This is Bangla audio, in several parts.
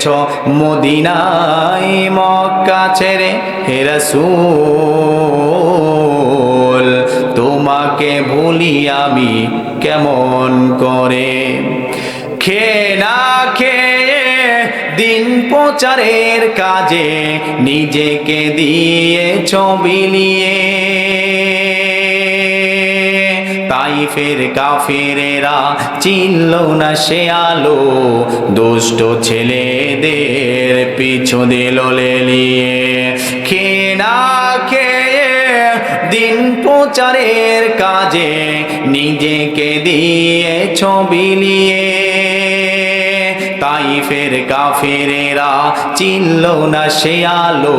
চলে গেছ মদিনায় মক্কা ছেড়ে হেরাসুল তোমাকে ভুলি আমি কেমন করে? খে না খেয়ে দিন প্রচারের কাজে নিজেকে দিয়ে ছবি নিয়ে তাই ফের কাফেরেরা চিনল না সে আলো। দুষ্ট ছেলেদের পিছু দিল লেলিয়ে। খে না খেয়ে দিন প্রচারের কাজে নিজেকে দিয়ে ছবি নিয়ে। তাই ফের কাফেরেরা চিনল না সে আলো।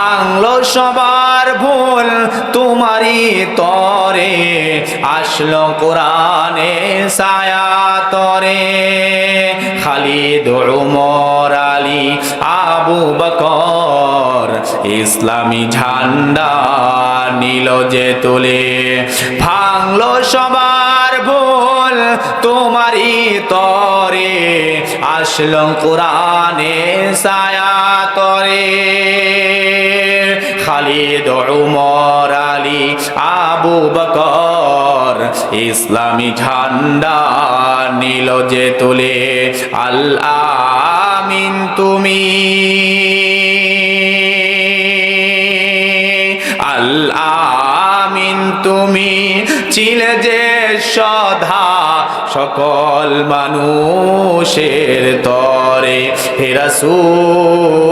সবার ভুল তোমারই তরে আসলো কোরআনে সায়া তরে। খালিদ উমর আলী, আবু বকর, ইসলামী ঝান্ডা নীল যে তোলে। ভাঙলো সবার ভুল তোমারই তরে, আসলো কোরআনে সায়া তরে। খালিদ, উমর আলী, আবু বকর। ইসলামী ঝান্ডা নীল যে তুলে, আল আমিন তুমি। আল আমিন তুমি ছিলে যে সধা সকল মানুষের তরে হেরাসুল